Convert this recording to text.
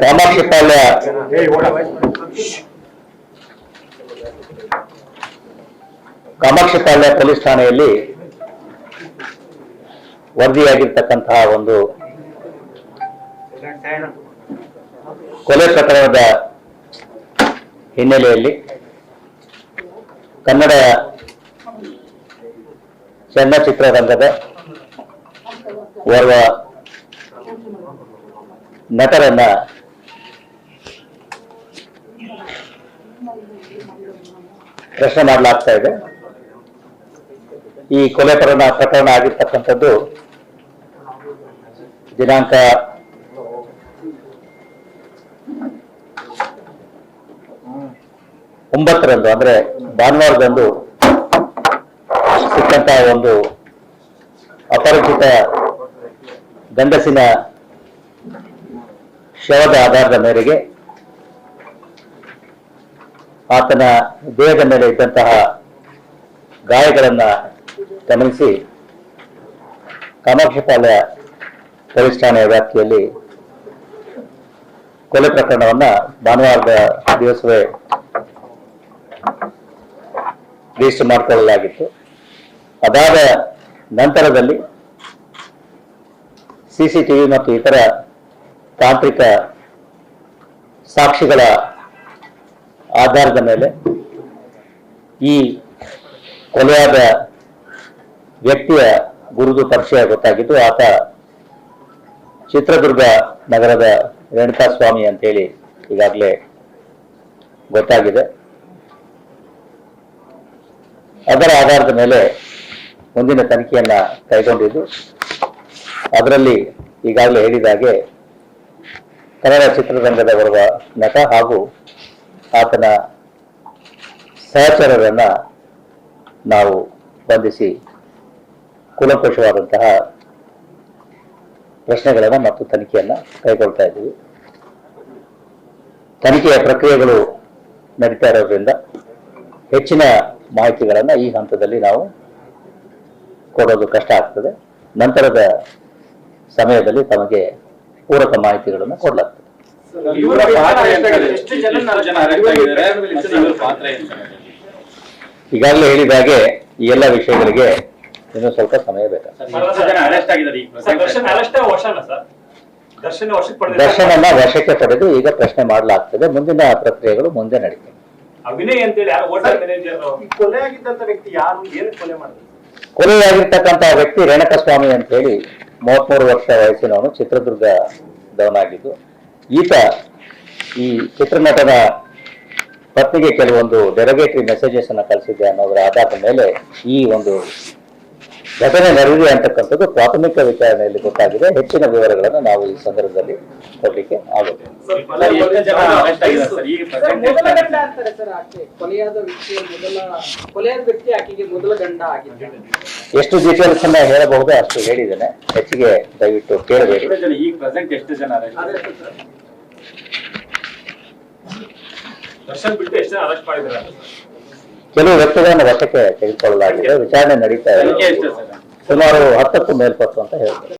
Kamakshi Palya Kamakshi Palya police ಠಾಣೆಯಲ್ಲಿ ವರದಿಯಾಗಿರ್ತಕ್ಕಂತಹ ಒಂದು ಕೊಲೆ ಪ್ರಕರಣದ ಹಿನ್ನೆಲೆಯಲ್ಲಿ ಕನ್ನಡ ಚಲನಚಿತ್ರರಂಗದ ಓರ್ವ ನಟರನ್ನ. ಪ್ರಶ್ನೆ ಮಾಡಲಾಗ್ತಾ ಇದೆ. ಈ ಕೊಲೆ ಪ್ರಕರಣ ಪ್ರಕರಣ ಆಗಿರ್ತಕ್ಕಂಥದ್ದು ದಿನಾಂಕ ಒಂಬತ್ತರಂದು, ಅಂದ್ರೆ ಭಾನುವಾರದಂದು ಸಿಕ್ಕಂತಹ ಒಂದು ಅಪರಿಚಿತ ಗಂಡಸಿನ ಶವದ ಆಧಾರದ ಮೇರೆಗೆ ಆತನ ದೇಹದ ಮೇಲೆ ಇದ್ದಂತಹ ಗಾಯಗಳನ್ನ ಗಮನಿಸಿ ಕಾಮಾಕ್ಷಿಪಾಳ್ಯ ಪೊಲೀಸ್ ಠಾಣೆಯ ವ್ಯಾಪ್ತಿಯಲ್ಲಿ ಕೊಲೆ ಪ್ರಕರಣವನ್ನ ಭಾನುವಾರದ ದಿವಸವೇ ರಿಜಿಸ್ಟರ್ ಮಾಡಿಕೊಳ್ಳಲಾಗಿತ್ತು. ಅದಾದ ನಂತರದಲ್ಲಿ ಸಿಸಿಟಿವಿ ಮತ್ತು ಇತರ ತಾಂತ್ರಿಕ ಸಾಕ್ಷಿಗಳ ಆಧಾರದ ಮೇಲೆ ಈ ಕೊಲೆಯಾದ ವ್ಯಕ್ತಿಯ ಗುರುದು ಪರಿಚಯ ಗೊತ್ತಾಗಿದ್ದು, ಆತ ಚಿತ್ರದುರ್ಗ ನಗರದ ರೇಣುಕಾ ಸ್ವಾಮಿ ಅಂತೇಳಿ ಈಗಾಗಲೇ ಗೊತ್ತಾಗಿದೆ. ಅದರ ಆಧಾರದ ಮೇಲೆ ಮುಂದಿನ ತನಿಖೆಯನ್ನ ಕೈಗೊಂಡಿದ್ದು. ಅದರಲ್ಲಿ ಈಗಾಗಲೇ ಹೇಳಿದ ಹಾಗೆ ಕನ್ನಡ ಚಿತ್ರರಂಗದ ಬರುವ ನಟ ಹಾಗೂ ಆತನ ಸಹಚರರನ್ನ ನಾವು ಬಂಧಿಸಿ ಕುಲಂಕುಷವಾದಂತಹ ಪ್ರಶ್ನೆಗಳನ್ನ ಮತ್ತು ತನಿಖೆಯನ್ನ ಕೈಗೊಳ್ತಾ ಇದ್ದೀವಿ. ತನಿಖೆಯ ಪ್ರಕ್ರಿಯೆಗಳು ನಡೀತಾ ಇರೋದ್ರಿಂದ ಹೆಚ್ಚಿನ ಮಾಹಿತಿಗಳನ್ನ ಈ ಹಂತದಲ್ಲಿ ನಾವು ಕೊಡೋದು ಕಷ್ಟ ಆಗ್ತದೆ. ನಂತರದ ಸಮಯದಲ್ಲಿ ತಮಗೆ ಪೂರಕ ಮಾಹಿತಿಗಳನ್ನು ಕೊಡಲಾಗ್ತದೆ? ಈಗಾಗಲೇ ಹೇಳಿದ ಹಾಗೆ ಈ ಎಲ್ಲ ವಿಷಯಗಳಿಗೆ ಇನ್ನೂ ಸ್ವಲ್ಪ ಸಮಯ ಬೇಕಾಗ್ತದೆ? ದರ್ಶನ್ ವಶಕ್ಕೆ ಪಡೆದ ಈಗ ಪ್ರಶ್ನೆ ಮಾಡಲಾಗ್ತದೆ. ಮುಂದಿನ ಪ್ರಕ್ರಿಯೆಗಳು ಮುಂದೆ ನಡೀತವೆ. ಕೊಲೆಯಾಗಿರ್ತಕ್ಕಂತಹ ಅಂತೇಳಿ ಯಾರು ಹೋಟೆಲ್ ಮ್ಯಾನೇಜರ್ ಕೊಲೆ ಆಗಿದ್ದಂತ ವ್ಯಕ್ತಿ ಯಾರು? ಸ್ವಾಮಿ ಕೊಲೆ ಮಾಡಿದ್ರು? ಕೊಲೆಯಾಗಿರ್ತಕ್ಕಂತಹ ವ್ಯಕ್ತಿ ರೇಣಕಸ್ವಾಮಿ ಅಂತ ಹೇಳಿ ಮೂವತ್ಮೂರು ವರ್ಷ ವಯಸ್ಸಿನವನು ಚಿತ್ರದುರ್ಗದವನಾಗಿದ್ದು ಈತ ಈ ಚಿತ್ರನಟನ ಪತ್ನಿಗೆ ಕೆಲವೊಂದು ಡೆರಗೇಟರಿ ಮೆಸೇಜಸ್ ಅನ್ನು ಕಳಿಸಿದ್ದೆ ಅನ್ನೋದರ ಆಧಾರದ ಮೇಲೆ ಈ ಒಂದು ಘಟನೆ ನಡೆದಿದೆ ಅಂತಕ್ಕಂಥದ್ದು ಪ್ರಾಥಮಿಕ ವಿಚಾರಣೆಯಲ್ಲಿ ಗೊತ್ತಾಗಿದೆ. ಹೆಚ್ಚಿನ ವಿವರಗಳನ್ನು ನಾವು ಈ ಸಂದರ್ಭದಲ್ಲಿ ಕೊಡ್ಲಿಕ್ಕೆ ಆಗುತ್ತೆ. ಸರ್, ಸರ್, ಎಷ್ಟು ಜನ ಅರೆಸ್ಟ್ ಆಗಿದ್ದಾರೆ ಸರ್. ಈಗ ಮೊದಲ ಎಷ್ಟು ಅಂತಾರೆ ಸರ್ ಕೊಲೆಯಾದ ವ್ಯಕ್ತಿಯ ಮೊದಲ ಕೊಲೆಯಾದ ವ್ಯಕ್ತಿ ಆಕೆಗೆ ಮೊದಲ ಗಂಡ ಆಗಿದೆ ಎಷ್ಟು ಡೀಟೇಲ್ಸ್ ಅನ್ನ ಹೇಳಬಹುದು ಅಷ್ಟು ಹೇಳಿದ್ದೇನೆ. ಹೆಚ್ಚಿಗೆ ದಯವಿಟ್ಟು ಕೇಳಬೇಡಿ. ಈಗ ಪ್ರೆಸೆಂಟ್ ಎಷ್ಟು ಜನ ಮಾಡಿದ್ದಾರೆ? ಕೆಲವು ವ್ಯಕ್ತಿಗಳನ್ನು ವಶಕ್ಕೆ ತೆಗೆದುಕೊಳ್ಳಲಾಗಿದೆ. ವಿಚಾರಣೆ ನಡೀತಾ ಇದೆ. ಸುಮಾರು ಹತ್ತಕ್ಕೂ ಮೇಲ್ಪಟ್ಟು ಅಂತ ಹೇಳ್ತಾರೆ.